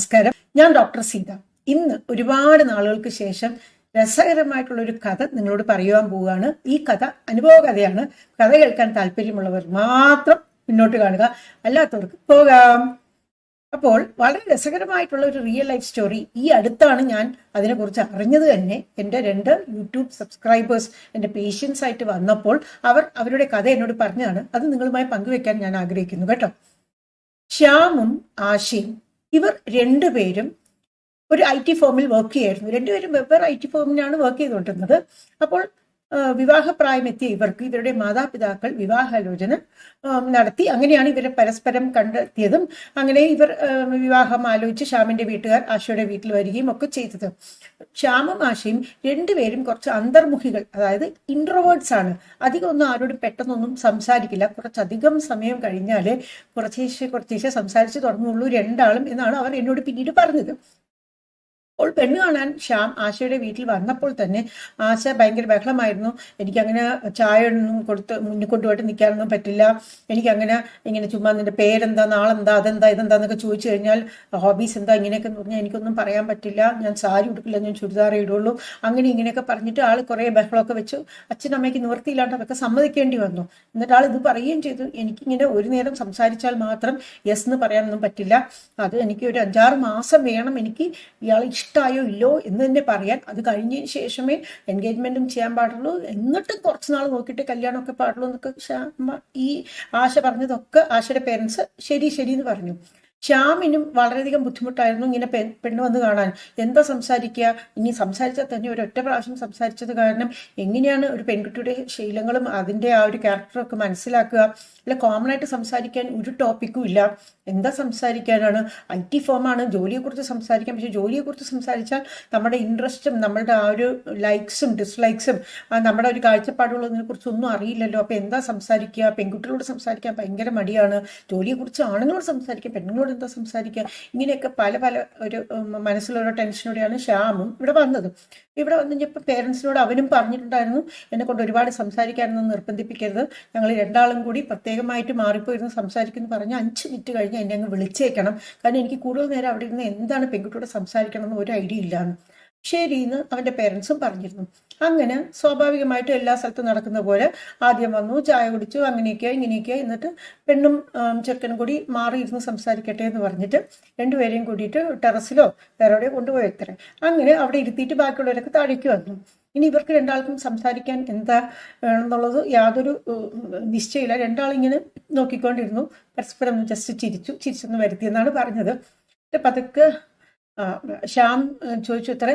നമസ്കാരം. ഞാൻ ഡോക്ടർ സീത. ഇന്ന് ഒരുപാട് നാളുകൾക്ക് ശേഷം രസകരമായിട്ടുള്ള ഒരു കഥ നിങ്ങളോട് പറയുവാൻ പോവുകയാണ്. ഈ കഥ അനുഭവ കഥയാണ്. കഥ കേൾക്കാൻ താല്പര്യമുള്ളവർ മാത്രം മുന്നോട്ട് കാണുക. അല്ലാത്തവർക്ക് പോകാം. അപ്പോൾ വളരെ രസകരമായിട്ടുള്ള ഒരു റിയൽ ലൈഫ് സ്റ്റോറി ഈ അടുത്താണ് ഞാൻ അതിനെക്കുറിച്ച് അറിഞ്ഞത് തന്നെ. എന്റെ രണ്ട് യൂട്യൂബ് സബ്സ്ക്രൈബേഴ്സ് എന്റെ പേഷ്യൻസ് ആയിട്ട് വന്നപ്പോൾ അവർ അവരുടെ കഥ എന്നോട് പറഞ്ഞതാണ്. അത് നിങ്ങളുമായി പങ്കുവെക്കാൻ ഞാൻ ആഗ്രഹിക്കുന്നു കേട്ടോ. ശ്യാമും ആശയും ഇവർ രണ്ടുപേരും ഒരു ഐ ടി ഫോമിൽ വർക്ക് ചെയ്യായിരുന്നു. രണ്ടുപേരും വെവ്വേറെ ഐ ടി ഫോമിനാണ് വർക്ക് ചെയ്തുകൊണ്ടിരുന്നത്. അപ്പോൾ ആ, വിവാഹപ്രായം എത്തിയ ഇവർക്ക് ഇവരുടെ മാതാപിതാക്കൾ വിവാഹാലോചന നടത്തി. അങ്ങനെയാണ് ഇവരെ പരസ്പരം കണ്ടെത്തിയതും. അങ്ങനെ ഇവർ വിവാഹം ആലോചിച്ച് ശ്യാമിന്റെ വീട്ടുകാർ ആശയുടെ വീട്ടിൽ വരികയും ഒക്കെ ചെയ്തത്. ശ്യാമും ആശയും രണ്ടുപേരും കുറച്ച് അന്തർമുഖികൾ അതായത് ഇൻട്രോവേർഡ്സ് ആണ്. അധികം ഒന്നും ആരോട് പെട്ടെന്നൊന്നും സംസാരിക്കില്ല. കുറച്ചധികം സമയം കഴിഞ്ഞാൽ കുറച്ചേശ്ശെ കുറച്ചേശ്ശെ സംസാരിച്ച് തുടങ്ങുള്ളൂ രണ്ടാളും എന്നാണ് അവർ എന്നോട് പിന്നീട് പറഞ്ഞത്. അപ്പോൾ പെണ്ണ് കാണാൻ ശ്യാം ആശയുടെ വീട്ടിൽ വന്നപ്പോൾ തന്നെ ആശ ഭയങ്കര ബഹളമായിരുന്നു. എനിക്കങ്ങനെ ചായ ഒന്നും കൊടുത്ത് മുന്നിൽ കൊണ്ടുപോയിട്ട് നിൽക്കാനൊന്നും പറ്റില്ല. എനിക്കങ്ങനെ ഇങ്ങനെ ചുമ്മാ നിന്റെ പേരെന്താ നാളെന്താ അതെന്താ ഇതെന്താന്നൊക്കെ ചോദിച്ചു കഴിഞ്ഞാൽ ഹോബീസ് എന്താ ഇങ്ങനെയൊക്കെ പറഞ്ഞാൽ എനിക്കൊന്നും പറയാൻ പറ്റില്ല. ഞാൻ സാരി ഉടുക്കില്ല ഞാൻ ചുരിദാറേ ഇടുള്ളൂ. അങ്ങനെ ഇങ്ങനെയൊക്കെ പറഞ്ഞിട്ട് ആൾ കുറേ ബഹളമൊക്കെ വെച്ചു അച്ഛനമ്മയ്ക്ക് നിവൃത്തിയില്ലാണ്ട് അതൊക്കെ സമ്മതിക്കേണ്ടി വന്നു. എന്നിട്ട് ആൾ ഇത് പറയുകയും ചെയ്തു. എനിക്കിങ്ങനെ ഒരു നേരം സംസാരിച്ചാൽ മാത്രം യെസ് എന്ന് പറയാനൊന്നും പറ്റില്ല. അത് എനിക്ക് ഒരു അഞ്ചാറ് മാസം വേണം. എനിക്ക് ഇയാൾ ഇഷ്ടമായോ ഇല്ലോ എന്ന് തന്നെ പറയാൻ അത് കഴിഞ്ഞതിന് ശേഷമേ എൻഗേജ്മെന്റും ചെയ്യാൻ പാടുള്ളൂ. എന്നിട്ട് കുറച്ച് നാൾ നോക്കിയിട്ട് കല്യാണമൊക്കെ പാടുള്ളൂ എന്നൊക്കെ ഈ ആശ പറഞ്ഞതൊക്കെ ആശയുടെ പേരൻസ് ശരി ശരി എന്ന് പറഞ്ഞു. ശ്യാമിനും വളരെയധികം ബുദ്ധിമുട്ടായിരുന്നു ഇങ്ങനെ പെ പെണ്ണ് വന്ന് കാണാൻ. എന്താ സംസാരിക്കുക ഇനി സംസാരിച്ചാൽ തന്നെ ഒരു ഒറ്റ പ്രാവശ്യം സംസാരിച്ചത് കാരണം എങ്ങനെയാണ് ഒരു പെൺകുട്ടിയുടെ ശീലങ്ങളും അതിന്റെ ആ ഒരു ക്യാരക്ടറൊക്കെ മനസ്സിലാക്കുക? അല്ല കോമൺ ആയിട്ട് സംസാരിക്കാൻ ഒരു ടോപ്പിക്കും ഇല്ല. എന്താ സംസാരിക്കാനാണ്? ഐ ടി ഫോമാണ് ജോലിയെക്കുറിച്ച് സംസാരിക്കാം. പക്ഷേ ജോലിയെക്കുറിച്ച് സംസാരിച്ചാൽ നമ്മുടെ ഇൻട്രസ്റ്റും നമ്മളുടെ ആ ഒരു ലൈക്സും ഡിസ്ലൈക്സും നമ്മുടെ ഒരു കാഴ്ചപ്പാടുകളതിനെ കുറിച്ചൊന്നും അറിയില്ലല്ലോ. അപ്പോൾ എന്താ സംസാരിക്കുക പെൺകുട്ടികളോട് സംസാരിക്കാൻ ഭയങ്കര മടിയാണ്. ജോലിയെക്കുറിച്ച് ആണുങ്ങളോട് സംസാരിക്കുക പെണ്ണുങ്ങളോട് എന്താ സംസാരിക്കുക? ഇങ്ങനെയൊക്കെ പല പല ഒരു മനസ്സിലൊരു ടെൻഷനോടെയാണ് ശ്യാമും ഇവിടെ വന്നത്. ഇവിടെ വന്നു കഴിഞ്ഞപ്പോൾ പേരൻസിനോട് അവനും പറഞ്ഞിട്ടുണ്ടായിരുന്നു എന്നെ കൊണ്ട് ഒരുപാട് സംസാരിക്കാനൊന്നും നിർബന്ധിപ്പിക്കരുത്. ഞങ്ങൾ രണ്ടാളും കൂടി പ്രത്യേകമായിട്ട് മാറിപ്പോയിരുന്ന് സംസാരിക്കുന്നു പറഞ്ഞ് അഞ്ച് മിനിറ്റ് കഴിഞ്ഞ് എന്നെ അങ്ങ് വിളിച്ചേക്കണം. കാരണം എനിക്ക് കൂടുതൽ നേരം അവിടെ ഇരുന്ന് എന്താണ് പെൺകുട്ടിയോട് സംസാരിക്കണം എന്ന് ഒരു ഐഡിയ ഇല്ലാന്ന്. ശരി എന്ന് അവന്റെ പേരൻസും പറഞ്ഞിരുന്നു. അങ്ങനെ സ്വാഭാവികമായിട്ടും എല്ലാ സ്ഥലത്തും നടക്കുന്ന പോലെ ആദ്യം വന്നു ചായ കുടിച്ചു അങ്ങനെയൊക്കെ ഇങ്ങനെയൊക്കെ എന്നിട്ട് പെണ്ണും ചെറുക്കനും കൂടി മാറിയിരുന്ന് സംസാരിക്കട്ടെ എന്ന് പറഞ്ഞിട്ട് രണ്ടുപേരെയും കൂടിയിട്ട് ടെറസിലോ വേറെ എവിടെയോ കൊണ്ടുപോയി എത്തരെ അങ്ങനെ അവിടെ ഇരുത്തിയിട്ട് ബാക്കിയുള്ളവരൊക്കെ താഴേക്ക് വന്നു. ഇനി ഇവർക്ക് രണ്ടാൾക്കും സംസാരിക്കാൻ എന്താ വേണമെന്നുള്ളത് യാതൊരു നിശ്ചയമില്ല. രണ്ടാളിങ്ങനെ നോക്കിക്കൊണ്ടിരുന്നു. പരസ്പരം ജസ്റ്റ് ചിരിച്ചു. ചിരിച്ചെന്ന് വരുത്തിയെന്നാണ് പറഞ്ഞത്. പതുക്കെ ശ്യാം ചോദിച്ചു ഇത്ര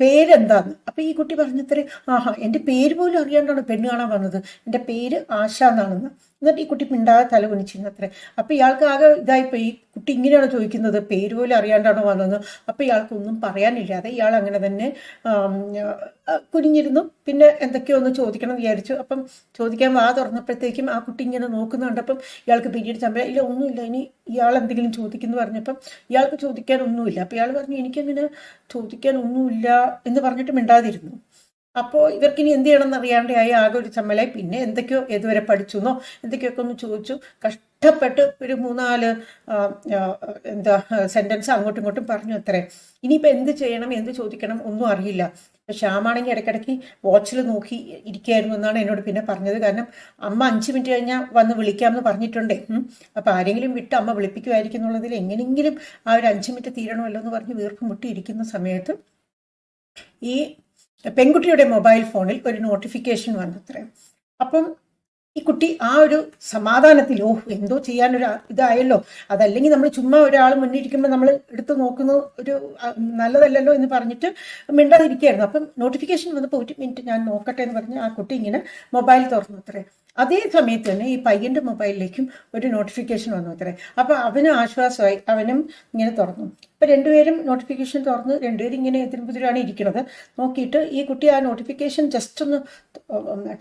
പേരെന്താന്ന്? അപ്പൊ ഈ കുട്ടി പറഞ്ഞത്രേ ആഹാ എന്റെ പേര് പോലും അറിയാണ്ടാണ് പെണ്ണ് കാണാൻ വന്നത്. എന്റെ പേര് ആശ എന്നാണെന്ന്. എന്നിട്ട് ഈ കുട്ടി മിണ്ടാതെ തല കുനിച്ചിരുന്നു അത്രേ അപ്പൊ ഇയാൾക്ക് ആകെ ഇതായിപ്പോ ഈ കുട്ടി ഇങ്ങനെയാണ് ചോദിക്കുന്നത്. പേര് പോലും അറിയാണ്ടാണോ വന്നത്. അപ്പൊ ഇയാൾക്കൊന്നും പറയാനില്ലാതെ ഇയാൾ അങ്ങനെ തന്നെ കുനിഞ്ഞിരുന്നു. പിന്നെ എന്തൊക്കെയോ ഒന്ന് ചോദിക്കണം വിചാരിച്ചു. അപ്പം ചോദിക്കാൻ വാ തുറന്നപ്പോഴത്തേക്കും ആ കുട്ടി ഇങ്ങനെ നോക്കുന്നുണ്ട് അപ്പം ഇയാൾക്ക് പിന്നീട് ചമ്പ ഇല്ല ഒന്നുമില്ല. ഇനി ഇയാൾ എന്തെങ്കിലും ചോദിക്കുന്നു പറഞ്ഞപ്പം ഇയാൾക്ക് ചോദിക്കാൻ ഒന്നുമില്ല. അപ്പൊ ഇയാൾ പറഞ്ഞു എനിക്കങ്ങനെ ചോദിക്കാൻ ഒന്നുമില്ല എന്ന് പറഞ്ഞിട്ട് മിണ്ടാതിരുന്നു. അപ്പോൾ ഇവർക്ക് ഇനി എന്ത് ചെയ്യണമെന്ന് അറിയാണ്ടായി ആകെ ഒരു ചമ്മലായി. പിന്നെ എന്തൊക്കെയോ ഏതുവരെ പഠിച്ചു എന്നോ എന്തൊക്കെയൊക്കെ ഒന്ന് ചോദിച്ചു. കഷ്ടപ്പെട്ട് ഒരു മൂന്നാൽ എന്താ സെന്റൻസ് അങ്ങോട്ടും ഇങ്ങോട്ടും പറഞ്ഞു അത്രേ. ഇനിയിപ്പോൾ എന്ത് ചെയ്യണം എന്ത് ചോദിക്കണം ഒന്നും അറിയില്ല. ശ്യാമാണെങ്കിൽ ഇടയ്ക്കിടയ്ക്ക് വാച്ചിൽ നോക്കി ഇരിക്കുകയായിരുന്നു എന്നാണ് എന്നോട് പിന്നെ പറഞ്ഞത്. കാരണം അമ്മ അഞ്ച് മിനിറ്റ് കഴിഞ്ഞാൽ വന്ന് വിളിക്കാമെന്ന് പറഞ്ഞിട്ടുണ്ടേ. ഉം. അപ്പൊ ആരെങ്കിലും വിട്ട് അമ്മ വിളിപ്പിക്കുമായിരിക്കും എന്നുള്ളതിൽ എങ്ങനെയെങ്കിലും ആ ഒരു അഞ്ച് മിനിറ്റ് തീരണമല്ലോ എന്ന് പറഞ്ഞ് വീർപ്പ് മുട്ടി ഇരിക്കുന്ന സമയത്ത് ഈ പെൺകുട്ടിയുടെ മൊബൈൽ ഫോണിൽ ഒരു നോട്ടിഫിക്കേഷൻ വന്നത്രേ. അപ്പം ഈ കുട്ടി ആ ഒരു സമാധാനത്തിൽ ഓ എന്തോ ചെയ്യാനൊരു ഇതായല്ലോ. അതല്ലെങ്കിൽ നമ്മൾ ചുമ്മാ ഒരാൾ മുന്നിരിക്കുമ്പോൾ നമ്മൾ എടുത്തു നോക്കുന്ന ഒരു നല്ലതല്ലല്ലോ എന്ന് പറഞ്ഞിട്ട് മിണ്ടാതിരിക്കുകയായിരുന്നു. അപ്പം നോട്ടിഫിക്കേഷൻ വന്നപ്പോൾ ഒരു മിനിറ്റ് ഞാൻ നോക്കട്ടെ എന്ന് പറഞ്ഞ് ആ കുട്ടി ഇങ്ങനെ മൊബൈൽ തുറന്നു അത്രേ അതേ സമയത്ത് തന്നെ ഈ പയ്യന്റെ മൊബൈലിലേക്കും ഒരു നോട്ടിഫിക്കേഷൻ വന്നു അത്രേ അപ്പം അവന് ആശ്വാസമായി അവനും ഇങ്ങനെ തുറന്നു. അപ്പൊ രണ്ടുപേരും നോട്ടിഫിക്കേഷൻ തുറന്ന് രണ്ടുപേരും ഇങ്ങനെ എതിരുപുതിരാണ് ഇരിക്കുന്നത്. നോക്കിയിട്ട് ഈ കുട്ടി ആ നോട്ടിഫിക്കേഷൻ ജസ്റ്റ് ഒന്ന്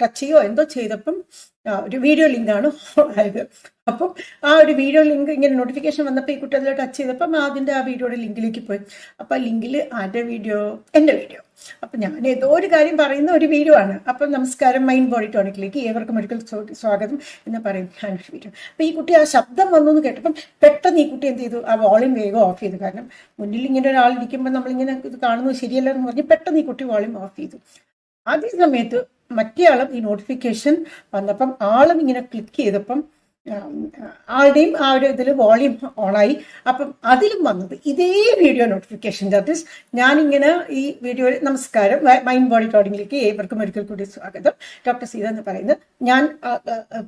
ടച്ച് ചെയ്യോ? എന്തോ ചെയ്തപ്പം ഒരു വീഡിയോ ലിങ്കാണ് ആയത് അപ്പം ആ ഒരു വീഡിയോ ലിങ്ക് ഇങ്ങനെ നോട്ടിഫിക്കേഷൻ വന്നപ്പോൾ ഈ കുട്ടി അതിൽ ടച്ച് ചെയ്തപ്പം അതിന്റെ ആ വീഡിയോയുടെ ലിങ്കിലേക്ക് പോയി. അപ്പം ആ ലിങ്കിൽ ആരുടെ വീഡിയോ എന്റെ വീഡിയോ അപ്പം ഞാൻ ഏതോ ഒരു കാര്യം പറയുന്ന ഒരു വീഡിയോ ആണ്. അപ്പം നമസ്കാരം മൈൻഡ് ബോഡി ടോണിക്കിലേക്ക് ഏവർക്കും ഒരിക്കൽ സ്വാഗതം എന്ന് പറയും ഞാൻ ഒരു വീഡിയോ അപ്പം ഈ കുട്ടി ആ ശബ്ദം വന്നു എന്ന് കേട്ടപ്പം പെട്ടെന്ന് ഈ കുട്ടി എന്ത് ചെയ്തു? ആ വോളിയം വേഗം ഓഫ് ചെയ്തു. കാരണം മുന്നിൽ ഇങ്ങനെ ഒരാൾ ഇരിക്കുമ്പോൾ നമ്മളിങ്ങനെ ഇത് കാണുന്നത് ശരിയല്ല എന്ന് പറഞ്ഞ് പെട്ടെന്ന് ഈ കുട്ടി വോളിയം ഓഫ് ചെയ്തു. അതേ സമയത്ത് മറ്റേ ആളും ഈ നോട്ടിഫിക്കേഷൻ വന്നപ്പം ആളും ഇങ്ങനെ ക്ലിക്ക് ചെയ്തപ്പം ആളുടെയും ആ ഒരു ഇതിൽ വോളിയം ഓണായി അപ്പം അതിലും വന്നത് ഇതേ വീഡിയോ നോട്ടിഫിക്കേഷൻ ദാറ്റ് ഞാനിങ്ങനെ ഈ വീഡിയോ നമസ്കാരം. മൈൻഡ് ബോഡി ടോഡിങ്ങിലേക്ക് ഏവർക്കും ഒരിക്കൽ കൂടി സ്വാഗതം. ഡോക്ടർ സീത എന്ന് പറയുന്നത്. ഞാൻ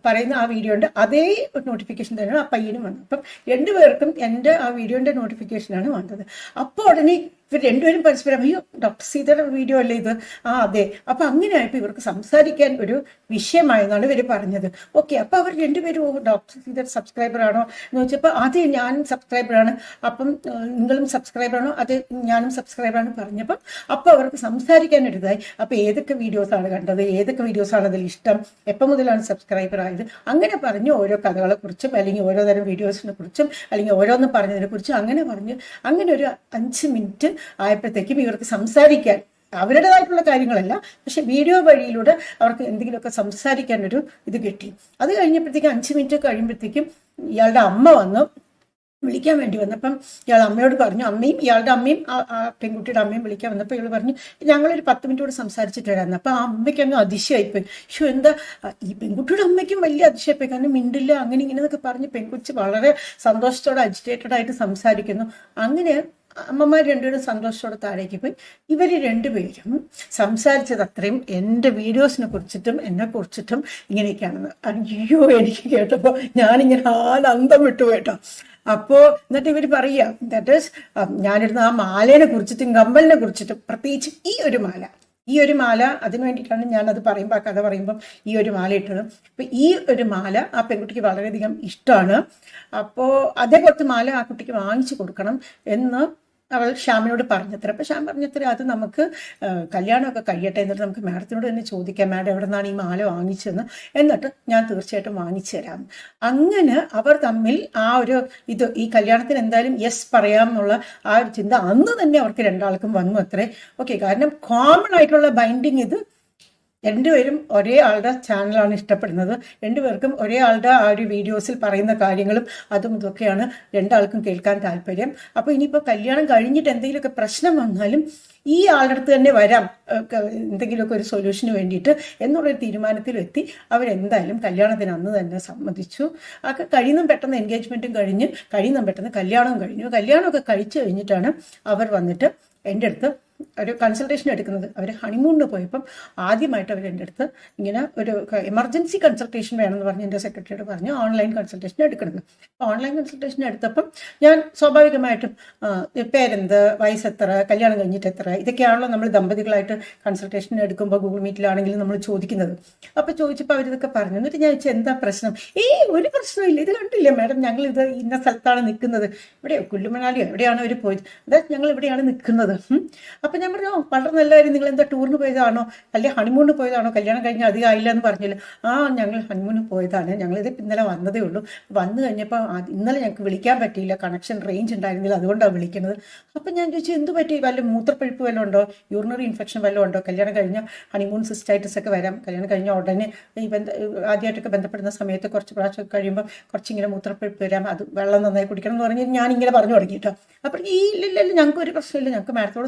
പറയുന്ന ആ വീഡിയോന്റെ അതേ നോട്ടിഫിക്കേഷൻ തന്നെയാണ് ആ പയ്യനും വന്നത്. അപ്പം രണ്ടുപേർക്കും എന്റെ ആ വീഡിയോന്റെ നോട്ടിഫിക്കേഷനാണ് വന്നത്. അപ്പോൾ ഉടനെ ഇവർ രണ്ടുപേരും പരസ്പരം അയ്യോ ഡോക്ടർ സീതയുടെ വീഡിയോ അല്ലേ ഇത്? ആ അതെ. അപ്പൊ അങ്ങനെ ആയപ്പോൾ ഇവർക്ക് സംസാരിക്കാൻ ഒരു വിഷയമായെന്നാണ് ഇവർ പറഞ്ഞത്. ഓക്കെ അപ്പൊ അവർ രണ്ടുപേരും ഓ ഡോക്ടർ സബ്സ്ക്രൈബർ ആണോ? എന്ന് വെച്ചപ്പോൾ അതെ ഞാനും സബ്സ്ക്രൈബറാണ് അപ്പം നിങ്ങളും സബ്സ്ക്രൈബറാണോ അതെ ഞാനും സബ്സ്ക്രൈബറാണ് പറഞ്ഞപ്പം അപ്പോൾ അവർക്ക് സംസാരിക്കാൻ ഒരു ഇതായി അപ്പൊ ഏതൊക്കെ വീഡിയോസാണ് കണ്ടത്? ഏതൊക്കെ വീഡിയോസാണ് അതിൽ ഇഷ്ടം? എപ്പം മുതലാണ് സബ്സ്ക്രൈബർ ആയത്? അങ്ങനെ പറഞ്ഞ് ഓരോ കഥകളെ കുറിച്ചും അല്ലെങ്കിൽ ഓരോ തരം വീഡിയോസിനെ കുറിച്ചും അല്ലെങ്കിൽ ഓരോന്ന് പറഞ്ഞതിനെ കുറിച്ചും അങ്ങനെ പറഞ്ഞ് അങ്ങനെ ഒരു അഞ്ച് മിനിറ്റ് ആയപ്പോഴത്തേക്കും ഇവർക്ക് സംസാരിക്കാൻ അവരുടേതായിട്ടുള്ള കാര്യങ്ങളല്ല പക്ഷെ വീഡിയോ വഴിയിലൂടെ അവർക്ക് എന്തെങ്കിലുമൊക്കെ സംസാരിക്കാൻ ഒരു ഇത് കിട്ടി. അത് കഴിഞ്ഞപ്പോഴത്തേക്കും അഞ്ച് മിനിറ്റ് കഴിയുമ്പോഴത്തേക്കും ഇയാളുടെ അമ്മ വന്നു. വിളിക്കാൻ വേണ്ടി വന്നപ്പം ഇയാൾ അമ്മയോട് പറഞ്ഞു അമ്മയും ഇയാളുടെ അമ്മയും ആ പെൺകുട്ടിയുടെ അമ്മയും വിളിക്കാൻ വന്നപ്പോൾ ഇയാൾ പറഞ്ഞു ഞങ്ങളൊരു പത്ത് മിനിറ്റ് കൂടെ സംസാരിച്ചിട്ട് വരാമെന്ന് അപ്പം ആ അമ്മയ്ക്കങ്ങ് അതിശയായിപ്പോയി. ഷോ എന്താ? ഈ പെൺകുട്ടിയുടെ അമ്മയ്ക്കും വലിയ അതിശയപ്പോയി കാരണം മിണ്ടില്ല അങ്ങനെ ഇങ്ങനെ എന്നൊക്കെ പറഞ്ഞ് പെൺകുച്ചി വളരെ സന്തോഷത്തോടെ അജിറ്റേറ്റഡ് ആയിട്ട് സംസാരിക്കുന്നു. അങ്ങനെ അമ്മമാർ രണ്ടുപേരും സന്തോഷത്തോടെ താഴേക്ക് പോയി. ഇവർ രണ്ടുപേരും സംസാരിച്ചത് അത്രയും എന്റെ വീഡിയോസിനെ കുറിച്ചിട്ടും എന്നെ കുറിച്ചിട്ടും ഇങ്ങനെയൊക്കെയാണെന്ന് അയ്യോ എനിക്ക് കേട്ടപ്പോൾ ഞാനിങ്ങനെ ആനന്ദം വിട്ടു കേട്ടോ. അപ്പോൾ എന്നിട്ട് ഇവർ പറയുക ദാറ്റ് ഈസ് ഞാനിരുന്ന ആ മാലേനെ കുറിച്ചിട്ടും കമ്പലിനെ കുറിച്ചിട്ടും പ്രത്യേകിച്ച് ഈ ഒരു മാല ഈ ഒരു മാല അതിന് വേണ്ടിയിട്ടാണ് ഞാൻ അത് പറയുമ്പോൾ ആ കഥ പറയുമ്പം ഈ ഒരു മാല ഇട്ടത്. അപ്പൊ ഈ ഒരു മാല ആ പെൺകുട്ടിക്ക് വളരെയധികം ഇഷ്ടമാണ്. അപ്പോൾ അതേപോലത്തെ മാല ആ കുട്ടിക്ക് വാങ്ങിച്ചു കൊടുക്കണം എന്ന് അവൾ ശ്യാമിനോട് പറഞ്ഞത്ര. അപ്പം ശ്യാം പറഞ്ഞത്ര അത് നമുക്ക് കല്യാണമൊക്കെ കഴിയട്ടെ എന്നിട്ട് നമുക്ക് മാഡത്തിനോട് തന്നെ ചോദിക്കാം. മാഡം എവിടെ നിന്നാണ് ഈ മാല വാങ്ങിച്ചതെന്ന്? എന്നിട്ട് ഞാൻ തീർച്ചയായിട്ടും വാങ്ങിച്ചു തരാം. അങ്ങനെ അവർ തമ്മിൽ ആ ഒരു ഇത് ഈ കല്യാണത്തിന് എന്തായാലും യെസ് പറയാം എന്നുള്ള ആ ഒരു ചിന്ത അന്ന് തന്നെ അവർക്ക് രണ്ടാൾക്കും വന്നു അത്രേ. ഓക്കെ കാരണം കോമൺ ആയിട്ടുള്ള ബൈൻഡിങ് ഇത് രണ്ടുപേരും ഒരേ ആളുടെ ചാനലാണ് ഇഷ്ടപ്പെടുന്നത്. രണ്ടുപേർക്കും ഒരേ ആളുടെ ആ ഒരു വീഡിയോസിൽ പറയുന്ന കാര്യങ്ങളും അതും ഇതൊക്കെയാണ് രണ്ടാൾക്കും കേൾക്കാൻ താല്പര്യം. അപ്പോൾ ഇനിയിപ്പോൾ കല്യാണം കഴിഞ്ഞിട്ട് എന്തെങ്കിലുമൊക്കെ പ്രശ്നം വന്നാലും ഈ ആളുടെ അടുത്ത് തന്നെ വരാം. എന്തെങ്കിലുമൊക്കെ ഒരു സൊല്യൂഷന് വേണ്ടിയിട്ട് എന്നുള്ളൊരു തീരുമാനത്തിലെത്തി. അവരെന്തായാലും കല്യാണത്തിന് അന്ന് തന്നെ സമ്മതിച്ചു. ഒക്കെ കഴിയുന്നതും പെട്ടെന്ന് എൻഗേജ്മെന്റും കഴിഞ്ഞ് കഴിയുന്നതും പെട്ടെന്ന് കല്യാണവും കഴിഞ്ഞു. കല്യാണമൊക്കെ കഴിച്ചു കഴിഞ്ഞിട്ടാണ് അവർ വന്നിട്ട് എന്റെ അടുത്ത് ഒരു കൺസൾട്ടേഷൻ എടുക്കുന്നത്. അവർ ഹണിമൂണിന് പോയപ്പം ആദ്യമായിട്ട് അവർ എന്റെ അടുത്ത് ഇങ്ങനെ ഒരു എമർജൻസി കൺസൾട്ടേഷൻ വേണമെന്ന് പറഞ്ഞ് എന്റെ സെക്രട്ടറിയോട് പറഞ്ഞു ഓൺലൈൻ കൺസൾട്ടേഷൻ എടുക്കുന്നത്. ഓൺലൈൻ കൺസൾട്ടേഷൻ എടുത്തപ്പം ഞാൻ സ്വാഭാവികമായിട്ടും പേരെന്ത് വയസ്സെത്ര കല്യാണം കഴിഞ്ഞിട്ട് എത്ര ഇതൊക്കെയാണല്ലോ നമ്മൾ ദമ്പതികളായിട്ട് കൺസൾട്ടേഷൻ എടുക്കുമ്പോൾ ഗൂഗിൾ മീറ്റിലാണെങ്കിലും നമ്മൾ ചോദിക്കുന്നത്. അപ്പോൾ ചോദിച്ചപ്പോൾ അവരിതൊക്കെ പറഞ്ഞു. എന്നിട്ട് ഞാൻ ചോദിച്ചാൽ എന്താ പ്രശ്നം? ഏയ് ഒരു പ്രശ്നമില്ല ഇത് കണ്ടില്ലേ മാഡം ഞങ്ങൾ ഇത് ഇന്ന സ്ഥലത്താണ് നിൽക്കുന്നത്. ഇവിടെയോ കുല്ലുമണാലിയോ എവിടെയാണ് അവർ പോയത് അതായത് ഞങ്ങൾ ഇവിടെയാണ് നിൽക്കുന്നത്. ഉം. അപ്പം ഞാൻ പറഞ്ഞു "ഓ, വളരെ നല്ല കാര്യം നിങ്ങൾ എന്താ ടൂറിന് പോയതാണോ? അല്ലെ ഹണിമൂണിന് പോയതാണോ? കല്യാണം കഴിഞ്ഞ് അധികം ആയില്ല എന്ന് പറഞ്ഞില്ല? ആ ഞങ്ങൾ ഹണിമൂണിന് പോയതാണ്. ഞങ്ങളിത് ഇന്നലെ വന്നതേ ഉള്ളൂ. വന്നു കഴിഞ്ഞപ്പോൾ ഇന്നലെ ഞങ്ങൾക്ക് വിളിക്കാൻ പറ്റിയില്ല. കണക്ഷൻ റേഞ്ച് ഉണ്ടായിരുന്നില്ല. അതുകൊണ്ടാണ് വിളിക്കുന്നത്. അപ്പം ഞാൻ ചോദിച്ചു എന്ത് പറ്റി? വല്ല മൂത്രപ്പഴുപ്പ് വല്ലതും ഉണ്ടോ? യൂറിനറി ഇൻഫെക്ഷൻ വല്ലതും ഉണ്ടോ? കല്യാണം കഴിഞ്ഞ ഹണിമൂൺ സിസ്റ്റൈറ്റിസ് ഒക്കെ വരാം. കല്യാണം കഴിഞ്ഞ ഉടനെ ഈ ബന്ധ ആദ്യമായിട്ടൊക്കെ ബന്ധപ്പെടുന്ന സമയത്ത് കുറച്ച് പ്രാവശ്യം കഴിയുമ്പോൾ കുറച്ചിങ്ങനെ മൂത്രപ്പഴുപ്പ് വരാം. അത് വെള്ളം നന്നായി കുടിക്കണം എന്ന് പറഞ്ഞ് ഞാൻ ഇങ്ങനെ പറഞ്ഞു തുടങ്ങി കേട്ടോ. അപ്പോൾ ഈ ഇല്ലല്ലോ ഇല്ല ഇല്ല ഞങ്ങൾക്ക് ഒരു പ്രശ്നമില്ല. ഞങ്ങൾക്ക് മാഡത്തോട്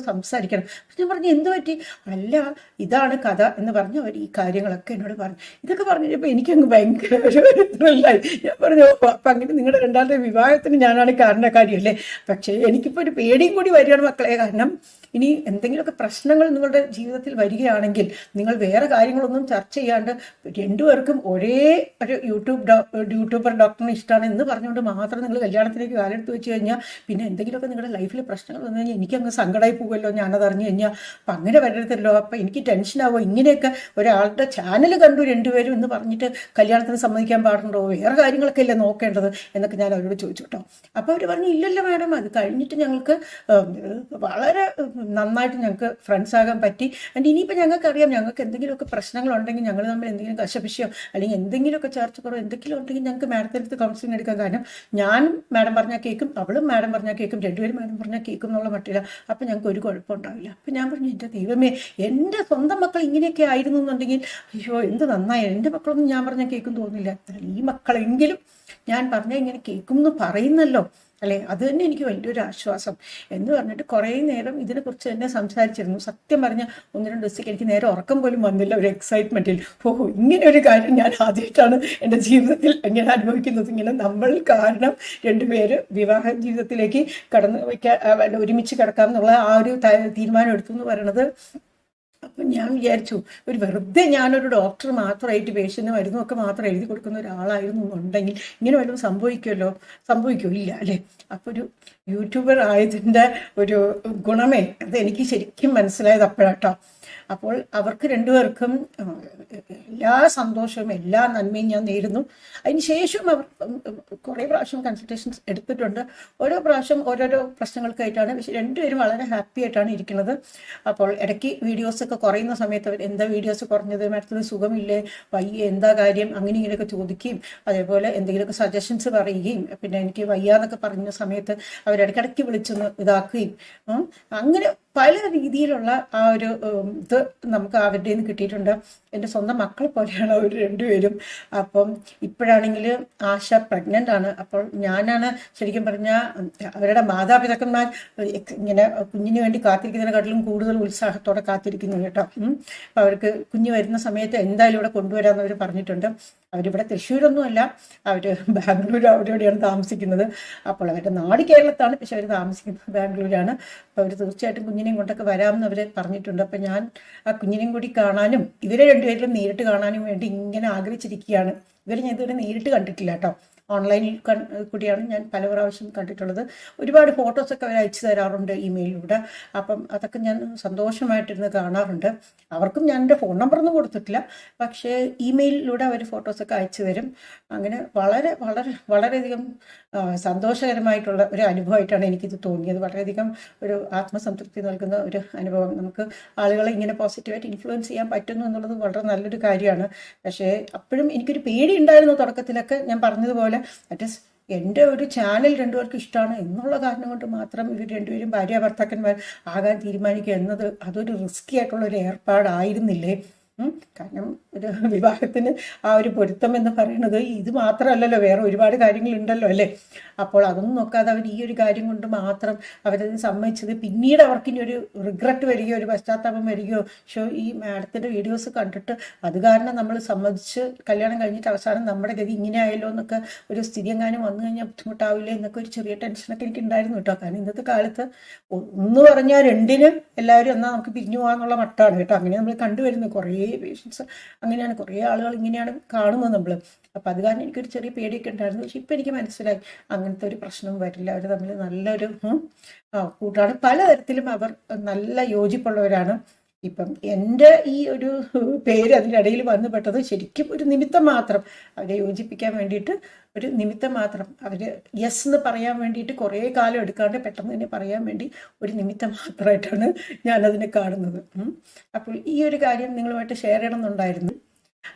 സംസാരിക്കണം അപ്പം ഞാൻ പറഞ്ഞു എന്ത് പറ്റി? അല്ല ഇതാണ് കഥ എന്ന് പറഞ്ഞ് അവർ ഈ കാര്യങ്ങളൊക്കെ എന്നോട് പറഞ്ഞു. ഇതൊക്കെ പറഞ്ഞു കഴിഞ്ഞപ്പോൾ എനിക്കങ്ങ് ഭയങ്കര ഒരു ത്രില്ലായി ഞാൻ പറഞ്ഞു "ഓ, അപ്പം അങ്ങനെ നിങ്ങളുടെ രണ്ടാമത്തെ വിവാഹത്തിന് ഞാനാണ് കാരണക്കാരിയല്ലേ? പക്ഷേ എനിക്കിപ്പോൾ ഒരു പേടിയും കൂടി വരികയാണ് മക്കളെ. കാരണം ഇനി എന്തെങ്കിലുമൊക്കെ പ്രശ്നങ്ങൾ നിങ്ങളുടെ ജീവിതത്തിൽ വരികയാണെങ്കിൽ നിങ്ങൾ വേറെ കാര്യങ്ങളൊന്നും ചർച്ച ചെയ്യാണ്ട് രണ്ടുപേർക്കും ഒരേ ഒരു യൂട്യൂബ് യൂട്യൂബർ ഡോക്ടറിനെ ഇഷ്ടമാണ് എന്ന് പറഞ്ഞുകൊണ്ട് മാത്രം നിങ്ങൾ കല്യാണത്തിലേക്ക് കാലെടുത്ത് വെച്ച് കഴിഞ്ഞാൽ പിന്നെ എന്തെങ്കിലുമൊക്കെ നിങ്ങളുടെ ലൈഫിൽ പ്രശ്നങ്ങൾ വന്നു കഴിഞ്ഞാൽ എനിക്കങ്ങ് സങ്കടമായി പോകുമല്ലോ ഞാനത് അറിഞ്ഞു കഴിഞ്ഞാൽ. അപ്പം അങ്ങനെ വരരുതല്ലോ. അപ്പം എനിക്ക് ടെൻഷനാവോ ഇങ്ങനെയൊക്കെ ഒരാളുടെ ചാനൽ കണ്ടു രണ്ടുപേരും എന്ന് പറഞ്ഞിട്ട് കല്യാണത്തിന് സമ്മതിക്കാൻ പാടുണ്ടോ? വേറെ കാര്യങ്ങളൊക്കെ അല്ലേ നോക്കേണ്ടത്? എന്നൊക്കെ ഞാൻ അവരോട് ചോദിച്ചു കേട്ടോ. അപ്പോൾ അവർ പറഞ്ഞു ഇല്ലല്ലോ മാഡം അത് കഴിഞ്ഞിട്ട് ഞങ്ങൾക്ക് വളരെ നന്നായിട്ട് ഞങ്ങൾക്ക് ഫ്രണ്ട്സ് ആകാൻ പറ്റി. ആൻഡ് ഇനിയിപ്പോൾ ഞങ്ങൾക്കറിയാം ഞങ്ങൾക്ക് എന്തെങ്കിലുമൊക്കെ പ്രശ്നങ്ങളുണ്ടെങ്കിൽ ഞങ്ങൾ തമ്മിൽ എന്തെങ്കിലും കശപിശയോ അല്ലെങ്കിൽ എന്തെങ്കിലുമൊക്കെ ചർച്ച കുറവ് എന്തെങ്കിലും ഉണ്ടെങ്കിൽ ഞങ്ങൾക്ക് മാഡത്തിന്റെ അടുത്ത് കൗൺസിലിംഗ് എടുക്കാൻ കാരണം ഞാനും മാഡം പറഞ്ഞാൽ കേൾക്കും അവളും മാഡം പറഞ്ഞാൽ കേൾക്കും രണ്ടുപേരും മാഡം പറഞ്ഞാൽ കേൾക്കും എന്നുള്ള മട്ടില്ല അപ്പം ഞങ്ങൾക്ക് ഒരു കുഴപ്പം ഉണ്ടാവില്ല. അപ്പം ഞാൻ പറഞ്ഞു എന്റെ ദൈവമേ എന്റെ സ്വന്തം മക്കൾ ഇങ്ങനെയൊക്കെ ആയിരുന്നു എന്നുണ്ടെങ്കിൽ അയ്യോ എന്ത് നന്നായി. എന്റെ മക്കളൊന്നും ഞാൻ പറഞ്ഞാൽ കേൾക്കും തോന്നില്ല. ഈ മക്കളെങ്കിലും ഞാൻ പറഞ്ഞാൽ ഇങ്ങനെ കേൾക്കും എന്ന് പറയുന്നല്ലോ. അല്ലേ? അത് തന്നെ എനിക്ക് വലിയൊരു ആശ്വാസം. എന്ന് പറഞ്ഞിട്ട് കുറേ നേരം ഇതിനെക്കുറിച്ച് തന്നെ സംസാരിച്ചിരുന്നു. സത്യം പറഞ്ഞ ഒന്ന് രണ്ട് ദിവസത്തേക്ക് എനിക്ക് നേരെ ഉറക്കം പോലും വന്നില്ല. ഒരു എക്സൈറ്റ്മെന്റിൽ ഓഹോ ഇങ്ങനെ ഒരു കാര്യം ഞാൻ ആദ്യമായിട്ടാണ് എന്റെ ജീവിതത്തിൽ ഇങ്ങനെ അനുഭവിക്കുന്നത്. ഇങ്ങനെ നമ്മൾ കാരണം രണ്ടുപേര് വിവാഹ ജീവിതത്തിലേക്ക് കടന്നു വയ്ക്കാൻ ഒരുമിച്ച് കിടക്കാം എന്നുള്ള ആ ഒരു തീരുമാനം എടുത്തു എന്ന് പറയണത് അപ്പം ഞാൻ വിചാരിച്ചു ഒരു വെറുതെ ഞാനൊരു ഡോക്ടർ മാത്രമായിട്ട് പേഷ്യന് മരുന്നൊക്കെ മാത്രം എഴുതി കൊടുക്കുന്ന ഒരാളായിരുന്നു എന്നുണ്ടെങ്കിൽ ഇങ്ങനെ വല്ലതും സംഭവിക്കുമല്ലോ? സംഭവിക്കുമോ ഇല്ല അല്ലേ? അപ്പോൾ ഒരു യൂട്യൂബർ ആയതിന്റെ ഒരു ഗുണമേ. അത് എനിക്ക് ശരിക്കും മനസ്സിലായത് അപ്പോഴാട്ടോ. അപ്പോൾ അവർക്ക് രണ്ടുപേർക്കും എല്ലാ സന്തോഷവും എല്ലാ നന്മയും ഞാൻ നേരുന്നു. അതിന് ശേഷം അവർ കുറേ പ്രാവശ്യം കൺസൾട്ടേഷൻസ് എടുത്തിട്ടുണ്ട്. ഓരോ പ്രാവശ്യം ഓരോരോ പ്രശ്നങ്ങൾക്കായിട്ടാണ്. പക്ഷെ രണ്ടുപേരും വളരെ ഹാപ്പി ആയിട്ടാണ് ഇരിക്കുന്നത്. അപ്പോൾ ഇടയ്ക്ക് വീഡിയോസൊക്കെ കുറയുന്ന സമയത്ത് അവർ എന്താ വീഡിയോസ് കുറഞ്ഞത്? മാഡത്തിന് സുഖമില്ലേ? വയ്യ എന്താ കാര്യം? അങ്ങനെ ഇങ്ങനെയൊക്കെ ചോദിക്കുകയും അതേപോലെ എന്തെങ്കിലുമൊക്കെ സജഷൻസ് പറയുകയും പിന്നെ എനിക്ക് വയ്യാന്നൊക്കെ പറഞ്ഞ സമയത്ത് അവരിടയ്ക്കിടയ്ക്ക് വിളിച്ചൊന്ന് ഇതാക്കുകയും അങ്ങനെ പല രീതിയിലുള്ള ആ ഒരു ഇത് നമുക്ക് അവരുടെ നിന്ന് കിട്ടിയിട്ടുണ്ട്. എന്റെ സ്വന്തം മക്കളെ പോലെയാണ് അവർ രണ്ടുപേരും. അപ്പം ഇപ്പോഴാണെങ്കിൽ ആശ പ്രഗ്നന്റ് ആണ്. അപ്പോൾ ഞാനാണ് ശരിക്കും പറഞ്ഞാൽ അവരുടെ മാതാപിതാക്കന്മാർ ഇങ്ങനെ കുഞ്ഞിന് വേണ്ടി കാത്തിരിക്കുന്നതിനെക്കാട്ടിലും കൂടുതൽ ഉത്സാഹത്തോടെ കാത്തിരിക്കുന്നു കേട്ടോ. അപ്പം അവർക്ക് കുഞ്ഞ് വരുന്ന സമയത്ത് എന്തായാലും ഇവിടെ കൊണ്ടുവരാമെന്ന് അവർ പറഞ്ഞിട്ടുണ്ട്. അവരിവിടെ തൃശ്ശൂരൊന്നുമല്ല. അവർ ബാംഗ്ലൂർ അവിടെ ഇവിടെയാണ് താമസിക്കുന്നത്. അപ്പോൾ അവരുടെ നാട് കേരളത്താണ്. പക്ഷെ അവർ താമസിക്കുന്നത് ബാംഗ്ലൂരാണ്. അപ്പോൾ അവർ തീർച്ചയായിട്ടും കുഞ്ഞിനെയും കൊണ്ടൊക്കെ വരാമെന്ന് അവർ പറഞ്ഞിട്ടുണ്ട്. അപ്പം ഞാൻ ആ കുഞ്ഞിനെയും കൂടി കാണാനും ഇവരെ രണ്ടുപേരിലും നേരിട്ട് കാണാനും വേണ്ടി ഇങ്ങനെ ആഗ്രഹിച്ചിരിക്കുകയാണ്. ഇവരെ ഞാൻ ഇതുവരെ നേരിട്ട് കണ്ടിട്ടില്ല കേട്ടോ. ഓൺലൈനിൽ കൂടിയാണ് ഞാൻ പല പ്രാവശ്യം കണ്ടിട്ടുള്ളത്. ഒരുപാട് ഫോട്ടോസൊക്കെ അവർ അയച്ചു തരാറുണ്ട് ഇമെയിലിലൂടെ അപ്പം അതൊക്കെ ഞാൻ സന്തോഷമായിട്ടിരുന്ന് കാണാറുണ്ട്. അവർക്കും ഞാൻ എന്റെ ഫോൺ നമ്പറൊന്നും കൊടുത്തിട്ടില്ല. പക്ഷേ ഇമെയിലിലൂടെ അവർ ഫോട്ടോസൊക്കെ അയച്ചു തരും. അങ്ങനെ വളരെ വളരെ വളരെയധികം സന്തോഷകരമായിട്ടുള്ള ഒരു അനുഭവമായിട്ടാണ് എനിക്കിത് തോന്നിയത്. വളരെയധികം ഒരു ആത്മസംതൃപ്തി നൽകുന്ന ഒരു അനുഭവം. നമുക്ക് ആളുകളെ ഇങ്ങനെ പോസിറ്റീവായിട്ട് ഇൻഫ്ലുവൻസ് ചെയ്യാൻ പറ്റുന്നു എന്നുള്ളത് വളരെ നല്ലൊരു കാര്യമാണ്. പക്ഷേ അപ്പോഴും എനിക്കൊരു പേടി ഉണ്ടായിരുന്നു തുടക്കത്തിലൊക്കെ ഞാൻ പറഞ്ഞതുപോലെ ഇസ് എന്റെ ഒരു ചാനൽ രണ്ടുപേർക്കും ഇഷ്ടമാണ് എന്നുള്ള കാരണം കൊണ്ട് മാത്രം ഇവർ രണ്ടുപേരും ഭാര്യ ഭർത്താക്കന്മാർ ആകാൻ തീരുമാനിക്കുക എന്നത് അതൊരു റിസ്കി ആയിട്ടുള്ള ഒരു ഏർപ്പാടായിരുന്നില്ലേ. കാരണം ഒരു വിവാഹത്തിന് ആ ഒരു പൊരുത്തം എന്ന് പറയുന്നത് ഇത് മാത്രമല്ലല്ലോ വേറെ ഒരുപാട് കാര്യങ്ങളുണ്ടല്ലോ അല്ലേ? അപ്പോൾ അതൊന്നും നോക്കാതെ അവർ ഈ ഒരു കാര്യം കൊണ്ട് മാത്രം അവരത് സമ്മതിച്ചത്. പിന്നീട് അവർക്ക് ഇനി ഒരു റിഗ്രറ്റ് വരികയോ ഒരു പശ്ചാത്താപം വരികയോ ഷോ ഈ മാഡത്തിന്റെ വീഡിയോസ് കണ്ടിട്ട് അത് കാരണം നമ്മൾ സമ്മതിച്ച് കല്യാണം കഴിഞ്ഞിട്ട് അവസാനം നമ്മുടെ ഗതി ഇങ്ങനെ ആയല്ലോ എന്നൊക്കെ ഒരു സ്ഥിതി എങ്ങാനും വന്നു കഴിഞ്ഞാൽ ബുദ്ധിമുട്ടാവില്ലേ എന്നൊക്കെ ഒരു ചെറിയ ടെൻഷനൊക്കെ എനിക്ക് ഉണ്ടായിരുന്നു കേട്ടോ. കാരണം ഇന്നത്തെ കാലത്ത് ഒന്ന് പറഞ്ഞാൽ രണ്ടിന് എല്ലാവരും എന്നാൽ നമുക്ക് പിരിഞ്ഞു പോകാന്നുള്ള മട്ടാണ് കേട്ടോ. അങ്ങനെ നമ്മൾ കണ്ടുവരുന്നു കുറേ പേഷ്യൻസ് അങ്ങനെയാണ് കുറേ ആളുകൾ ഇങ്ങനെയാണ് കാണുന്നത് നമ്മൾ അപ്പം അത് കാരണം എനിക്കൊരു ചെറിയ പേടിയൊക്കെ ഉണ്ടായിരുന്നു. പക്ഷെ ഇപ്പം എനിക്ക് മനസ്സിലായി അങ്ങനത്തെ ഒരു പ്രശ്നവും വരില്ല. അവർ തമ്മിൽ നല്ലൊരു കൂട്ടാണ്. പലതരത്തിലും അവർ നല്ല യോജിപ്പുള്ളവരാണ്. ഇപ്പം എന്റെ ഈ ഒരു പേര് അതിനിടയിൽ വന്നു പെട്ടത് ശരിക്കും ഒരു നിമിത്തം മാത്രം. അവരെ യോജിപ്പിക്കാൻ വേണ്ടിയിട്ട് ഒരു നിമിത്തം മാത്രം. അവർ യെസ് എന്ന് പറയാൻ വേണ്ടിയിട്ട് കുറേ കാലം എടുക്കാണ്ട് പെട്ടെന്ന് തന്നെ പറയാൻ വേണ്ടി ഒരു നിമിത്തം മാത്രമായിട്ടാണ് ഞാനതിനെ കാണുന്നത്. അപ്പോൾ ഈ ഒരു കാര്യം നിങ്ങളുമായിട്ട് ഷെയർ ചെയ്യണമെന്നുണ്ടായിരുന്നു.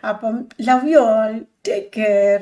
അപ്പം love you all take care